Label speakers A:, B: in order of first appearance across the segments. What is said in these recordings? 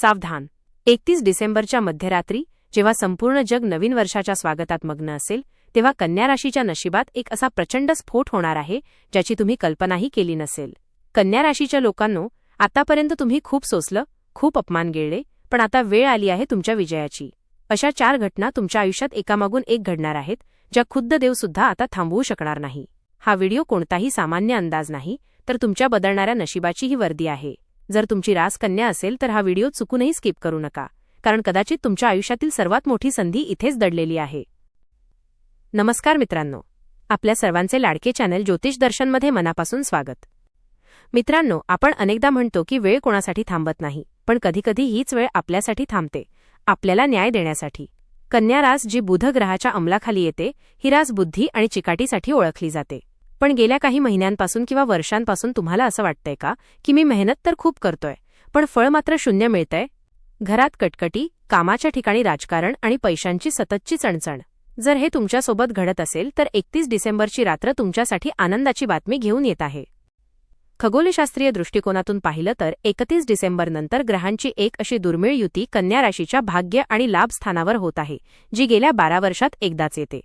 A: सावधान. एकतीस डिसेंबरच्या मध्यरात्री जेव्हा संपूर्ण जग नवीन वर्षाच्या स्वागतात मग्न असेल तेव्हा कन्या राशीच्या नशिबात एक असा प्रचंड स्फोट होणार आहे ज्याची तुम्ही कल्पनाही केली नसेल. कन्या राशीच्या लोकांनो आतापर्यंत तुम्ही खूप सोसलं खूप अपमान गिळले पण आता वेळ आली आहे तुमच्या विजयाची. अशा चार घटना तुमच्या आयुष्यात एकामागून एक घडणार आहेत ज्या खुद्द देवसुद्धा आता थांबवू शकणार नाही. हा व्हिडिओ कोणताही सामान्य अंदाज नाही तर तुमच्या बदलणाऱ्या नशिबाची ही वर्दी आहे. जर तुमची रास कन्या असेल तर हा व्हिडिओ चुकूनही स्किप करू नका कारण कदाचित तुमच्या आयुष्यातील सर्वात मोठी संधी इथेच दडलेली आहे. नमस्कार मित्रांनो आपल्या सर्वांचे लाडके चॅनल ज्योतिष दर्शनमध्ये मनापासून स्वागत. मित्रांनो आपण अनेकदा म्हणतो की वेळ कोणासाठी थांबत नाही पण कधीकधी हीच वेळ आपल्यासाठी थांबते आपल्याला न्याय देण्यासाठी. कन्या रास जी बुध ग्रहाच्या अंमलाखाली येते ही रास बुद्धी आणि चिकाटीसाठी ओळखली जाते. पण गेल्या काही महिन्यांपासून किंवा वर्षांपासून तुम्हाला असं वाटतंय का की मी मेहनत तर खूप करतोय पण फळ मात्र शून्य मिळतंय? घरात कटकटी कामाच्या ठिकाणी राजकारण आणि पैशांची सततची चणचण. जर हे तुमच्यासोबत घडत असेल तर एकतीस डिसेंबरची रात्र तुमच्यासाठी आनंदाची बातमी घेऊन येत आहे. खगोलशास्त्रीय दृष्टिकोनातून पाहिलं तर एकतीस डिसेंबरनंतर ग्रहांची एक अशी दुर्मिळ युती कन्या राशीच्या भाग्य आणि लाभ स्थानावर होत आहे जी गेल्या बारा वर्षात एकदाच येते.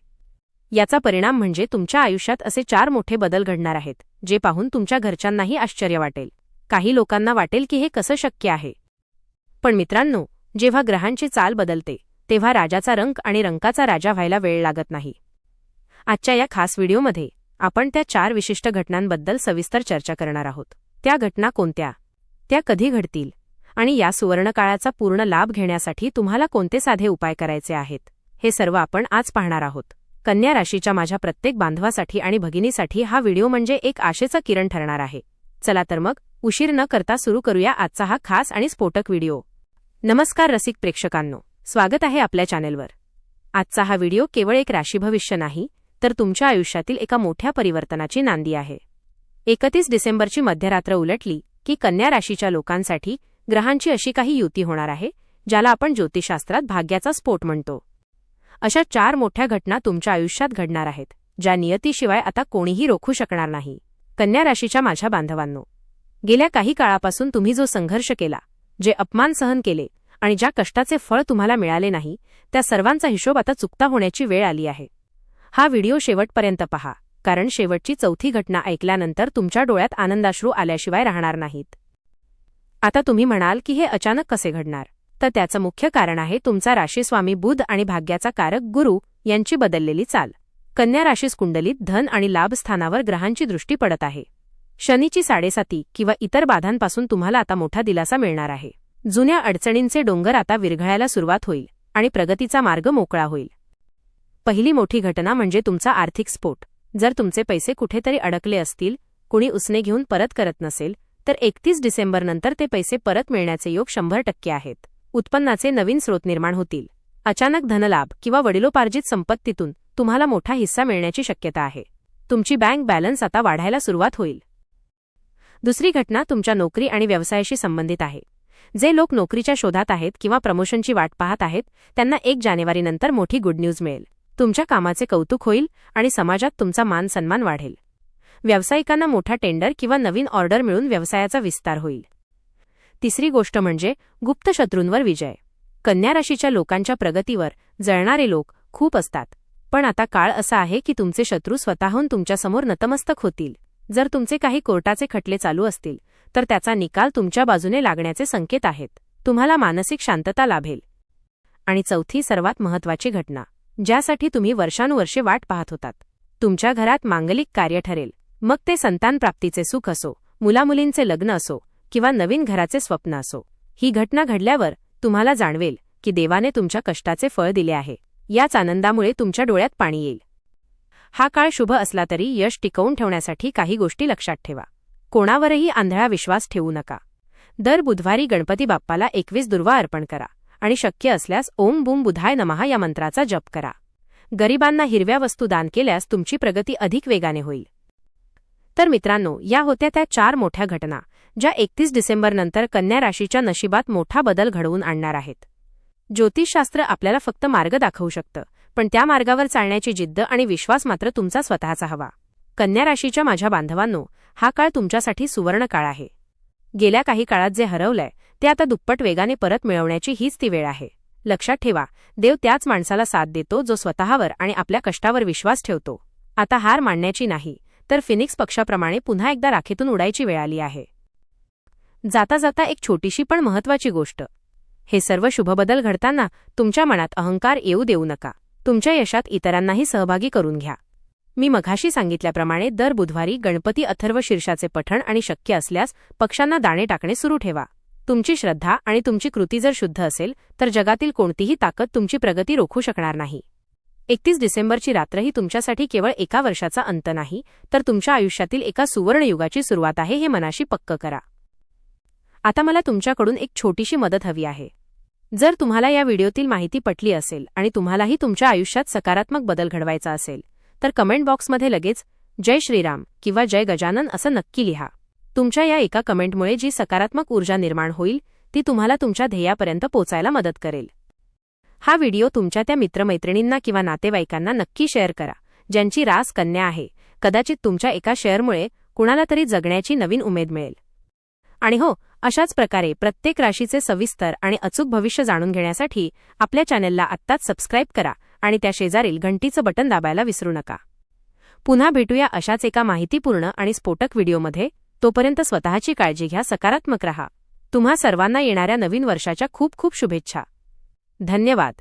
A: याचा परिणाम म्हणजे तुमच्या आयुष्यात असे चार मोठे बदल घडणार आहेत जे पाहून तुमच्या घरच्यांनाही आश्चर्य वाटेल. काही लोकांना वाटेल की हे कसं शक्य आहे. पण मित्रांनो जेव्हा ग्रहांची चाल बदलते तेव्हा राजाचा रंग आणि रंकाचा राजा व्हायला वेळ लागत नाही. आजच्या या खास व्हिडिओमध्ये आपण त्या चार विशिष्ट घटनांबद्दल सविस्तर चर्चा करणार आहोत. त्या घटना कोणत्या? त्या कधी घडतील? आणि या सुवर्णकाळाचा पूर्ण लाभ घेण्यासाठी तुम्हाला कोणते साधे उपाय करायचे आहेत? हे सर्व आपण आज पाहणार आहोत. कन्या राशीच्या माझ्या प्रत्येक बांधवासाठी आणि भगिनीसाठी हा व्हिडिओ म्हणजे एक आशेचं किरण ठरणार आहे. चला तर मग उशीर न करता सुरू करूया आजचा हा खास आणि स्फोटक व्हिडिओ. नमस्कार रसिक प्रेक्षकांनो स्वागत आहे आपल्या चॅनेलवर. आजचा हा व्हिडिओ केवळ एक राशी भविष्य नाही तर तुमच्या आयुष्यातील एका मोठ्या परिवर्तनाची नांदी आहे. एकतीस डिसेंबरची मध्यरात्र उलटली की कन्या राशीच्या लोकांसाठी ग्रहांची अशी काही युती होणार आहे ज्याला आपण ज्योतिषशास्त्रात भाग्याचा स्फोट म्हणतो. अशा चार मोठ्या घटना तुमच्या आयुष्यात घडणार आहेत ज्या नियतीशिवाय आता कोणीही रोखू शकणार नाही. कन्या राशीच्या माझ्या बांधवांनो गेल्या काही काळापासून तुम्ही जो संघर्ष केला जे अपमान सहन केले आणि ज्या कष्टाचे फळ तुम्हाला मिळाले नाही त्या सर्वांचा हिशोब आता चुकता होण्याची वेळ आली आहे. हा व्हिडिओ शेवटपर्यंत पहा कारण शेवटची चौथी घटना ऐकल्यानंतर तुमच्या डोळ्यात आनंदाश्रू आल्याशिवाय राहणार नाहीत. आता तुम्ही म्हणाल की हे अचानक कसे घडणार? तर त्याचं मुख्य कारण आहे तुमचा राशीस्वामी बुध आणि भाग्याचा कारक गुरु यांची बदललेली चाल. कन्या राशीस कुंडलीत धन आणि लाभ स्थानावर ग्रहांची दृष्टी पडत आहे. शनीची साडेसाती किंवा इतर बाधांपासून तुम्हाला आता मोठा दिलासा मिळणार आहे. जुन्या अडचणींचे डोंगर आता विरघळायला सुरुवात होईल आणि प्रगतीचा मार्ग मोकळा होईल. पहिली मोठी घटना म्हणजे तुमचा आर्थिक स्फोट. जर तुमचे पैसे कुठेतरी अडकले असतील कुणी उसने घेऊन परत करत नसेल तर एकतीस डिसेंबरनंतर ते पैसे परत मिळण्याचे योग शंभर टक्के आहेत. उत्पन्नाचे नवीन स्रोत निर्माण होतील. अचानक धनलाभ किंवा वडिलोपार्जित संपत्तीतून तुम्हाला मोठा हिस्सा मिळण्याची शक्यता आहे. तुमची बँक बॅलन्स आता वाढायला सुरुवात होईल. दुसरी घटना तुमच्या नोकरी आणि व्यवसायाशी संबंधित आहे. जे लोक नोकरीच्या शोधात आहेत किंवा प्रमोशनची वाट पाहत आहेत त्यांना एक जानेवारीनंतर मोठी गुड न्यूज मिळेल. तुमच्या कामाचे कौतुक होईल आणि समाजात तुमचा मान सन्मान वाढेल. व्यावसायिकांना मोठा टेंडर किंवा नवीन ऑर्डर मिळून व्यवसायाचा विस्तार होईल. तिसरी गोष्ट म्हणजे गुप्त शत्रूंवर विजय. कन्या राशीच्या लोकांच्या प्रगतीवर जळणारे लोक खूप असतात. पण आता काळ असा आहे की तुमचे शत्रू स्वतःहून तुमच्यासमोर नतमस्तक होतील. जर तुमचे काही कोर्टाचे खटले चालू असतील तर त्याचा निकाल तुमच्या बाजूने लागण्याचे संकेत आहेत. तुम्हाला मानसिक शांतता लाभेल. आणि चौथी सर्वात महत्वाची घटना ज्यासाठी तुम्ही वर्षानुवर्षे वाट पाहत होतात. तुमच्या घरात मांगलिक कार्य ठरेल. मग ते संतान प्राप्तीचे सुख असो मुलामुलींचे लग्न असो किंवा नवीन घराचे स्वप्न असो. ही घटना घडल्यावर तुम्हाला जाणवेल की देवाने तुमच्या कष्टाचे फळ दिले आहे. याच आनंदामुळे तुमच्या डोळ्यात पाणी येईल. हा काळ शुभ असला तरी यश टिकवून ठेवण्यासाठी काही गोष्टी लक्षात ठेवा. कोणावरही आंधळा विश्वास ठेवू नका. दर बुधवारी गणपती बाप्पाला एकवीस दुर्वा अर्पण करा आणि शक्य असल्यास ओम बुम बुधाय नमहा या मंत्राचा जप करा. गरिबांना हिरव्या वस्तू दान केल्यास तुमची प्रगती अधिक वेगाने होईल. तर मित्रांनो या होत्या त्या चार मोठ्या घटना. ज्या एकतीस डिसेंबरनंतर कन्या राशीच्या नशिबात मोठा बदल घडवून आणणार आहेत. ज्योतिषशास्त्र आपल्याला फक्त मार्ग दाखवू शकतं पण त्या मार्गावर चालण्याची जिद्द आणि विश्वास मात्र तुमचा स्वतःचा हवा. कन्या राशीच्या माझ्या बांधवांनो हा काळ तुमच्यासाठी सुवर्ण काळ आहे. गेल्या काही काळात जे हरवलंय ते आता दुप्पट वेगाने परत मिळवण्याची हीच ती वेळ आहे. लक्षात ठेवा देव त्याच माणसाला साथ देतो जो स्वतःवर आणि आपल्या कष्टावर विश्वास ठेवतो. आता हार मानण्याची नाही तर फिनिक्स पक्षाप्रमाणे पुन्हा एकदा राखेतून उडायची वेळ आली आहे. जाता जाता एक छोटीशी पण महत्वाची गोष्ट. हे सर्व शुभबदल घडताना तुमच्या मनात अहंकार येऊ देऊ नका. तुमच्या यशात इतरांनाही सहभागी करून घ्या. मी मघाशी सांगितल्याप्रमाणे दर बुधवारी गणपती अथर्व शीर्षाचे पठण आणि शक्य असल्यास पक्षांना दाणे टाकणे सुरू ठेवा. तुमची श्रद्धा आणि तुमची कृती जर शुद्ध असेल तर जगातील कोणतीही ताकद तुमची प्रगती रोखू शकणार नाही. एकतीस डिसेंबरची रात्र ही तुमच्यासाठी केवळ एका वर्षाचा अंत नाही तर तुमच्या आयुष्यातील एका सुवर्णयुगाची सुरुवात आहे हे मनाशी पक्क करा. आता मला तुमच्याकडून एक छोटीशी मदत हवी आहे. जर तुम्हाला या व्हिडिओतील माहिती पटली असेल आणि तुम्हालाही तुमच्या आयुष्यात सकारात्मक बदल घडवायचा असेल तर कमेंट बॉक्समध्ये लगेच जय श्रीराम किंवा जय गजानन असं नक्की लिहा. तुमच्या या एका कमेंटमुळे जी सकारात्मक ऊर्जा निर्माण होईल ती तुम्हाला तुमच्या ध्येयापर्यंत पोचायला मदत करेल. हा व्हिडिओ तुमच्या त्या मित्रमैत्रिणींना किंवा नातेवाईकांना नक्की शेअर करा ज्यांची रास कन्या आहे. कदाचित तुमच्या एका शेअरमुळे कुणाला तरी जगण्याची नवीन उमेद मिळेल. आणि हो अशाच प्रकारे प्रत्येक राशीचे सविस्तर आणि अचूक भविष्य जाणून घेण्यासाठी आपल्या चॅनेलला आत्ताच सबस्क्राईब करा आणि त्या शेजारील घंटीचं बटन दाबायला विसरू नका. पुन्हा भेटूया अशाच एका माहितीपूर्ण आणि स्फोटक व्हिडिओमध्ये. तोपर्यंत स्वतःची काळजी घ्या सकारात्मक रहा. तुम्हा सर्वांना येणाऱ्या नवीन वर्षाच्या खूप खूप शुभेच्छा. धन्यवाद.